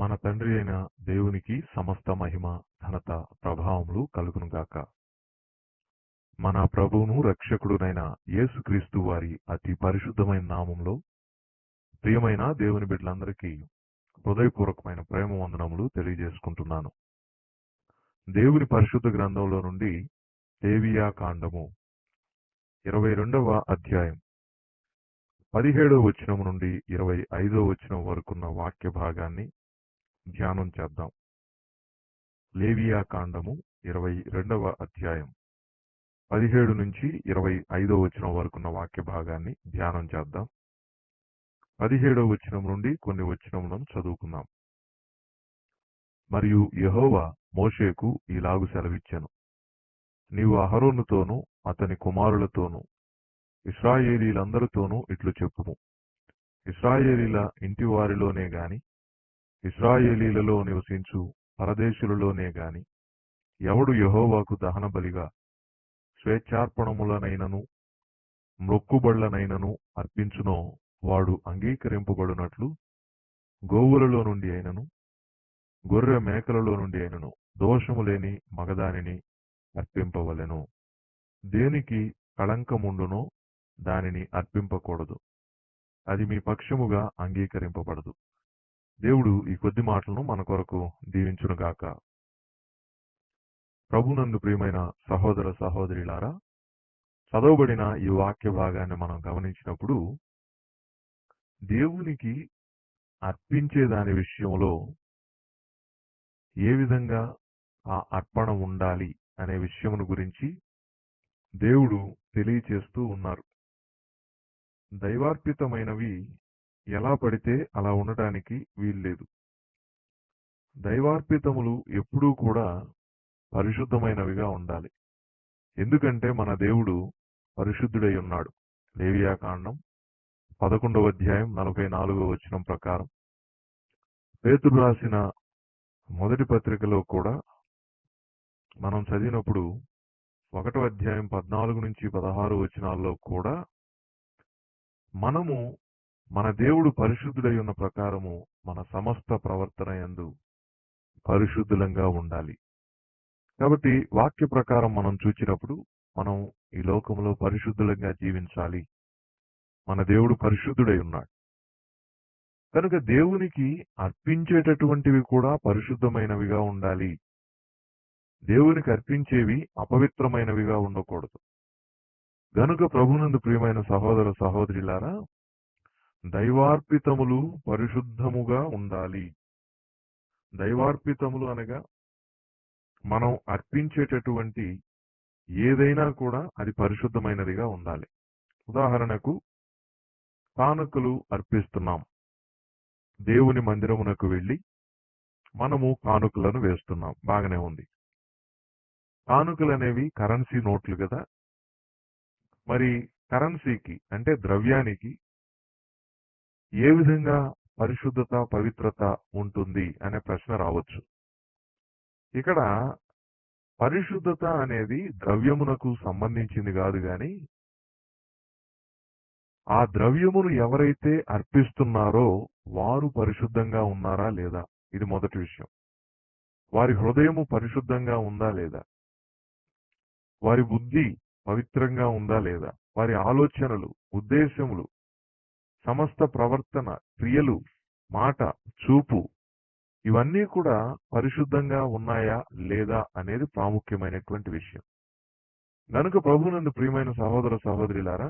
మన తండ్రి అయిన దేవునికి సమస్త మహిమ ఘనత ప్రభావములు కలుగునుగాక. మన ప్రభువును రక్షకుడునైన యేసుక్రీస్తు వారి అతి పరిశుద్ధమైన నామంలో ప్రియమైన దేవుని బిడ్డలందరికీ హృదయపూర్వకమైన ప్రేమ వందనములు తెలియజేసుకుంటున్నాను. దేవుని పరిశుద్ధ గ్రంథంలో నుండి దేవియా కాండము ఇరవై రెండవ అధ్యాయం పదిహేడవ వచనం నుండి ఇరవై ఐదవ వచనం వరకున్న వాక్య భాగాన్ని ధ్యానం చేద్దాం. లేవియా కాండము ఇరవై రెండవ అధ్యాయం. పదిహేడు నుంచి ఇరవై ఐదవ వచనం వరకున్న వాక్య భాగాన్ని ధ్యానం చేద్దాం. పదిహేడవ వచనం నుండి కొన్ని వచనములను చదువుకుందాం. మరియు యెహోవా మోషేకు ఇలాగు సెలవిచ్చాను. నీవు అహరోనుతోనూ అతని కుమారులతోనూ ఇస్రాయేలీలందరితోనూ ఇట్లు చెప్పుము. ఇస్రాయేలీల ఇంటి వారిలోనే గాని ఇస్రాయేలీలలో నివసించు పరదేశులలోనే గాని ఎవడు యహోవాకు దహన బలిగా స్వేచ్ఛార్పణములనైనను మొక్కుబళ్ళనైనను అర్పించునో వాడు అంగీకరింపబడినట్లు గోవులలో నుండి అయినను గొర్రె మేకలలో నుండి అయినను దోషము లేని మగదానిని అర్పింపవలెను. దేనికి కళంకముండునో దానిని అర్పింపకూడదు. అది మీ పక్షముగా అంగీకరింపబడదు. దేవుడు ఈ కొద్ది మాటలను మన కొరకు దీవించునుగాక ప్రభునందు ప్రియమైన సహోదర సహోదరిలారా చదవబడిన ఈ వాక్య భాగాన్ని మనం గమనించినప్పుడు దేవునికి అర్పించే దాని విషయంలో ఏ విధంగా ఆ అర్పణ ఉండాలి అనే విషయమును గురించి దేవుడు తెలియచేస్తూ ఉన్నారు. దైవార్పితమైనవి ఎలా పడితే అలా ఉండటానికి వీల్లేదు. దైవార్పితములు ఎప్పుడూ కూడా పరిశుద్ధమైనవిగా ఉండాలి. ఎందుకంటే మన దేవుడు పరిశుద్ధుడై ఉన్నాడు. లేవియా కాండం పదకొండవ అధ్యాయం నలభై నాలుగవ వచనం ప్రకారం. పేతురు రాసిన మొదటి పత్రికలో కూడా మనం చదివినప్పుడు ఒకటో అధ్యాయం పద్నాలుగు నుంచి పదహారు వచనాల్లో కూడా మనము మన దేవుడు పరిశుద్ధుడై ఉన్న ప్రకారము మన సమస్త ప్రవర్తన యందు పరిశుద్ధులంగా ఉండాలి. కాబట్టి వాక్య ప్రకారం మనం చూచినప్పుడు మనం ఈ లోకంలో పరిశుద్ధులంగా జీవించాలి. మన దేవుడు పరిశుద్ధుడై ఉన్నాడు. కనుక దేవునికి అర్పించేటటువంటివి కూడా పరిశుద్ధమైనవిగా ఉండాలి. దేవునికి అర్పించేవి అపవిత్రమైనవిగా ఉండకూడదు. గనుక ప్రభునందు ప్రియమైన సహోదర సహోదరిలారా దైవార్పితములు పరిశుద్ధముగా ఉండాలి. దైవార్పితములు అనగా మనం అర్పించేటటువంటి ఏదైనా కూడా అది పరిశుద్ధమైనదిగా ఉండాలి. ఉదాహరణకు కానుకలు అర్పిస్తున్నాం. దేవుని మందిరమునకు వెళ్ళి మనము కానుకలను వేస్తున్నాం. బాగానే ఉంది. కానుకలు అనేవి కరెన్సీ నోట్లు కదా. మరి కరెన్సీకి అంటే ద్రవ్యానికి ఏ విధంగా పరిశుద్ధత పవిత్రత ఉంటుంది అనే ప్రశ్న రావచ్చు. ఇక్కడ పరిశుద్ధత అనేది ద్రవ్యమునకు సంబంధించింది కాదు గాని ఆ ద్రవ్యమును ఎవరైతే అర్పిస్తున్నారో వారు పరిశుద్ధంగా ఉన్నారా లేదా? ఇది మొదటి విషయం. వారి హృదయము పరిశుద్ధంగా ఉందా లేదా? వారి బుద్ధి పవిత్రంగా ఉందా లేదా? వారి ఆలోచనలు ఉద్దేశములు సమస్త ప్రవర్తన క్రియలు మాట చూపు ఇవన్నీ కూడా పరిశుద్ధంగా ఉన్నాయా లేదా అనేది ప్రాముఖ్యమైనటువంటి విషయం. గనుక ప్రభునందు ప్రియమైన సహోదర సహోదరులారా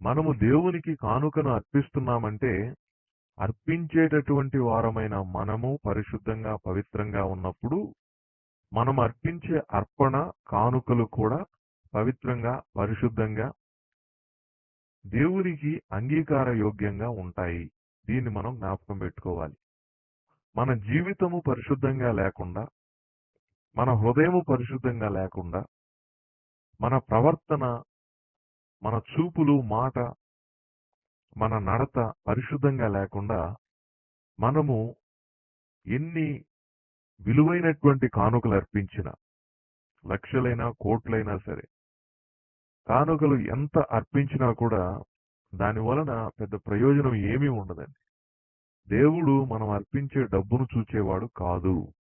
మనము దేవునికి కానుకను అర్పిస్తున్నామంటే అర్పించేటటువంటి వారమైన మనము పరిశుద్ధంగా పవిత్రంగా ఉన్నప్పుడు మనం అర్పించే అర్పణ కానుకలు కూడా పవిత్రంగా పరిశుద్ధంగా దేవునికి అంగీకార యోగ్యంగా ఉంటాయి. దీన్ని మనం జ్ఞాపకం పెట్టుకోవాలి. మన జీవితము పరిశుద్ధంగా లేకుండా మన హృదయము పరిశుద్ధంగా లేకుండా మన ప్రవర్తన మన చూపులు మాట మన నడత పరిశుద్ధంగా లేకుండా మనము ఎన్ని విలువైనటువంటి కానుకలు అర్పించిన లక్షలైనా కోట్లైనా సరే కానుకలు ఎంత అర్పించినా కూడా దాని వలన పెద్ద ప్రయోజనం ఏమీ ఉండదండి. దేవుడు మనం అర్పించే డబ్బును చూచేవాడు కాదు.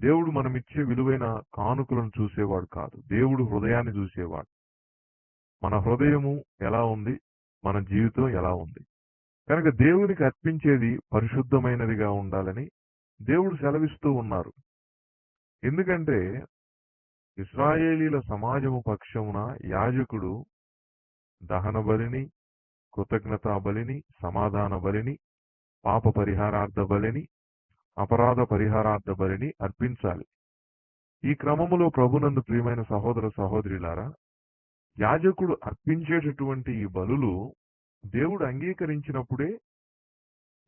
దేవుడు మనం ఇచ్చే విలువైన కానుకలను చూసేవాడు కాదు. దేవుడు హృదయాన్ని చూసేవాడు. మన హృదయము ఎలా ఉంది? మన జీవితం ఎలా ఉంది? కనుక దేవునికి అర్పించేది పరిశుద్ధమైనదిగా ఉండాలని దేవుడు సెలవిస్తూ ఉన్నారు. ఎందుకంటే ఇస్రాయేలీల సమాజము పక్షమున యాజకుడు దహన బలిని కృతజ్ఞతా బలిని సమాధాన బలిని పాప పరిహారార్థ బలిని అపరాధ పరిహారార్థ బలిని అర్పించాలి. ఈ క్రమములో ప్రభునందు ప్రియమైన సహోదర సహోదరులారా యాజకుడు అర్పించేటటువంటి ఈ బలులు దేవుడు అంగీకరించినప్పుడే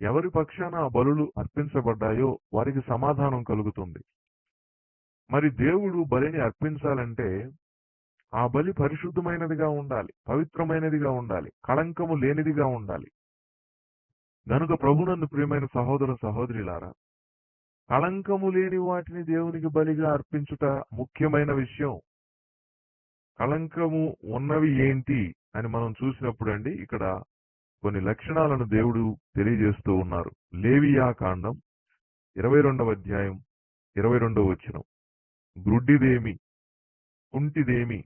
ఎవరి పక్షాన ఆ బలులు అర్పించబడ్డాయో వారికి సమాధానం కలుగుతుంది. మరి దేవుడు బలిని అర్పించాలంటే ఆ బలి పరిశుద్ధమైనదిగా ఉండాలి పవిత్రమైనదిగా ఉండాలి కళంకము లేనిదిగా ఉండాలి. గనుక ప్రభునందు ప్రియమైన సహోదర సహోదరులారా కళంకము లేని వాటిని దేవునికి బలిగా అర్పించుట ముఖ్యమైన విషయం. కళంకము ఉన్నవి ఏంటి అని మనం చూసినప్పుడు అండి ఇక్కడ కొన్ని లక్షణాలను దేవుడు తెలియజేస్తూ ఉన్నారు. లేవియా కాండం ఇరవై రెండవ అధ్యాయం ఇరవై రెండవ వచ్చినం గ్రుడ్డిదేమి కుంటిదేమి?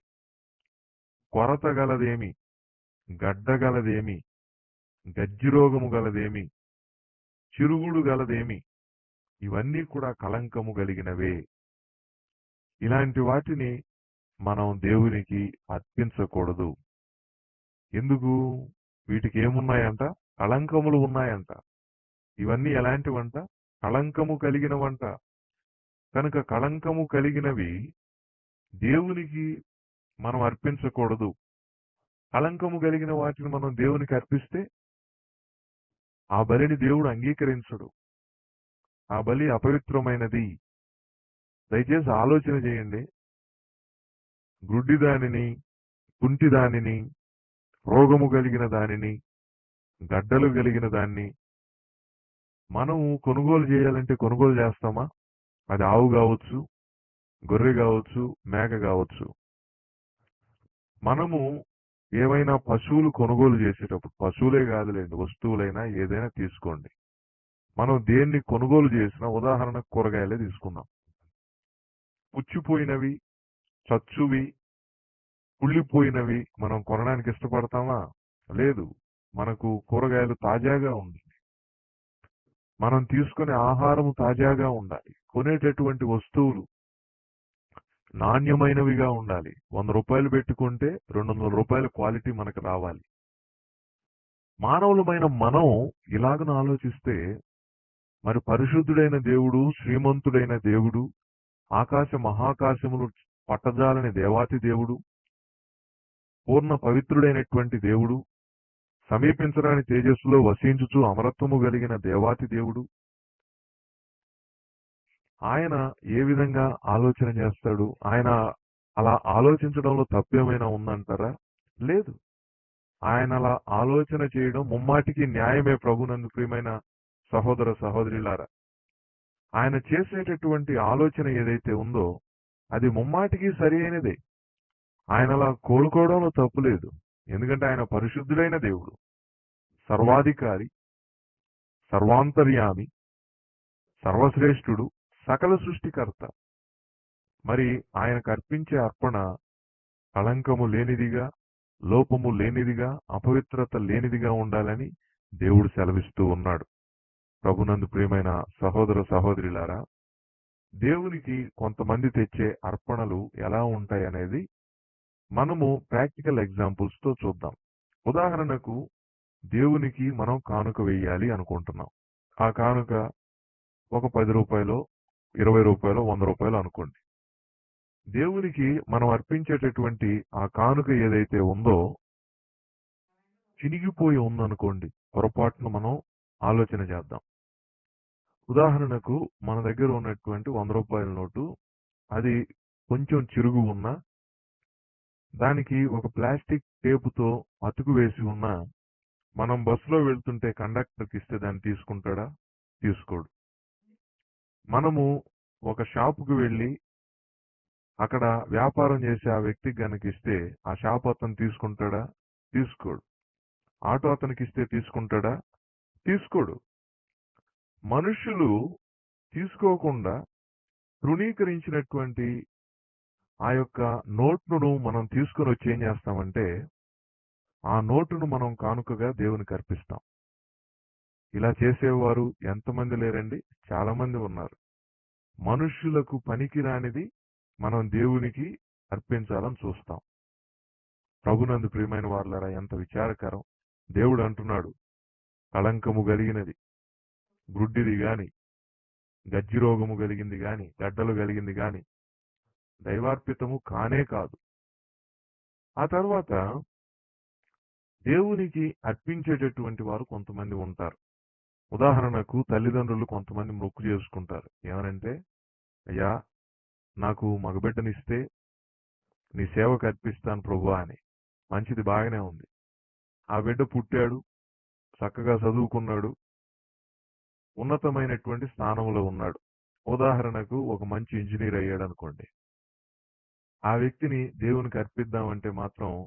కొరత గలదేమి గడ్డగలదేమి? గజ్జిరోగము గలదేమి? చిరుగుడు గలదేమి? ఇవన్నీ కూడా కళంకము కలిగినవే. ఇలాంటి వాటిని మనం దేవునికి అర్పించకూడదు. ఎందుకు? వీటికి ఏమున్నాయంట కళంకములు ఉన్నాయంట. ఇవన్నీ ఎలాంటివంట? కళంకము కలిగినవంట. కనుక కళంకము కలిగినవి దేవునికి మనం అర్పించకూడదు. కళంకము కలిగిన వాటిని మనం దేవునికి అర్పిస్తే ఆ బలిని దేవుడు అంగీకరించడు. ఆ బలి అపవిత్రమైనది. దయచేసి ఆలోచన చేయండి. గుడ్డి దానిని కుంటి దానిని రోగము కలిగిన దానిని గడ్డలు కలిగిన దాన్ని మనము కొనుగోలు చేయాలంటే కొనుగోలు చేస్తామా? అది ఆవు కావచ్చు గొర్రె కావచ్చు మేక కావచ్చు. మనము ఏమైనా పశువులు కొనుగోలు చేసేటప్పుడు పశువులే కాదులేండి వస్తువులైనా ఏదైనా తీసుకోండి. మనం దేన్ని కొనుగోలు చేసిన ఉదాహరణ కూరగాయలే తీసుకున్నాం పుచ్చిపోయినవి చచ్చువి కుళ్ళిపోయినవి మనం కొనడానికి ఇష్టపడతామా? లేదు మనకు కూరగాయలు తాజాగా ఉండాలి. మనం తీసుకునే ఆహారం తాజాగా ఉండాలి. కొనేటటువంటి వస్తువులు నాణ్యమైనవిగా ఉండాలి. వంద రూపాయలు పెట్టుకుంటే రెండు వందల రూపాయల క్వాలిటీ మనకు రావాలి. మానవులమైన మనం ఇలాగను ఆలోచిస్తే మరి పరిశుద్ధుడైన దేవుడు శ్రీమంతుడైన దేవుడు ఆకాశ మహాకాశములు పట్టజాలని దేవాతి దేవుడు పూర్ణ పవిత్రుడైనటువంటి దేవుడు సమీపించరాని తేజస్సులో వసించుచు అమరత్వము కలిగిన దేవాతి దేవుడు ఆయన ఏ విధంగా ఆలోచన చేస్తాడు? ఆయన అలా ఆలోచించడంలో తప్పేమైనా ఉందంటారా? లేదు. ఆయన అలా ఆలోచన చేయడం ముమ్మాటికి న్యాయమే ప్రభునందు ప్రియమైన సహోదర సహోదరులారా. ఆయన చేసేటటువంటి ఆలోచన ఏదైతే ఉందో అది ముమ్మాటికి సరి అయినదే. ఆయన అలా కోలుకోవడంలో తప్పు లేదు. ఎందుకంటే ఆయన పరిశుద్ధుడైన దేవుడు. సర్వాధికారి సర్వాంతర్యామి సర్వశ్రేష్ఠుడు సకల సృష్టికర్త. మరి ఆయనకు అర్పించే అర్పణ కళంకము లేనిదిగా లోపము లేనిదిగా అపవిత్రత లేనిదిగా ఉండాలని దేవుడు సెలవిస్తూ ఉన్నాడు. ప్రభునందు ప్రియమైన సహోదర సహోదరులారా దేవునికి కొంతమంది తెచ్చే అర్పణలు ఎలా ఉంటాయి అనేది మనము ప్రాక్టికల్ ఎగ్జాంపుల్స్తో చూద్దాం. ఉదాహరణకు దేవునికి మనం కానుక వేయాలి అనుకుంటున్నాం. ఆ కానుక ఒక పది రూపాయలు ఇరవై రూపాయలు వంద రూపాయలు అనుకోండి. దేవునికి మనం అర్పించేటటువంటి ఆ కానుక ఏదైతే ఉందో చినిగిపోయి ఉందనుకోండి పొరపాటును మనం ఆలోచన చేద్దాం. ఉదాహరణకు మన దగ్గర ఉన్నటువంటి వంద రూపాయల నోటు అది కొంచెం చిరుగు ఉన్న దానికి ఒక ప్లాస్టిక్ టేపుతో అతుకు వేసి ఉన్న మనం బస్సులో వెళ్తుంటే కండక్టర్కి ఇస్తే దాన్ని తీసుకుంటాడా? తీసుకోడు. మనము ఒక షాపుకు వెళ్ళి అక్కడ వ్యాపారం చేసే ఆ వ్యక్తికి కనుక ఇస్తే ఆ షాప్ అతను తీసుకుంటాడా? తీసుకోడు. ఆటో అతనికి ఇస్తే తీసుకుంటాడా? తీసుకోడు. మనుషులు తీసుకోకుండా తృణీకరించినటువంటి ఆ యొక్క నోట్ను మనం తీసుకుని వచ్చి ఏం చేస్తామంటే ఆ నోటును మనం కానుకగా దేవునికి అర్పిస్తాం. ఇలా చేసేవారు ఎంతమంది లేరండి? చాలా మంది ఉన్నారు. మనుష్యులకు పనికిరానిది మనం దేవునికి అర్పించాలని చూస్తాం. ప్రభునందు ప్రియమైన వారులారా ఎంత విచారకరం. దేవుడు అంటున్నాడు కళంకము కలిగినది గ్రుడ్డిది గాని గజ్జి రోగము కలిగింది గాని గడ్డలు కలిగింది గాని దైవార్పితము కానే కాదు. ఆ తర్వాత దేవునికి అర్పించేటటువంటి వారు కొంతమంది ఉంటారు. ఉదాహరణకు తల్లిదండ్రులు కొంతమంది మొక్కు చేసుకుంటారు. ఏమనంటే అయ్యా నాకు మగబిడ్డనిస్తే నీ సేవకు అర్పిస్తాను ప్రభు అని. మంచిది బాగానే ఉంది. ఆ బిడ్డ పుట్టాడు చక్కగా చదువుకున్నాడు ఉన్నతమైనటువంటి స్థానంలో ఉన్నాడు. ఉదాహరణకు ఒక మంచి ఇంజనీర్ అయ్యాడు అనుకోండి ఆ వ్యక్తిని దేవునికి అర్పిద్దామంటే మాత్రం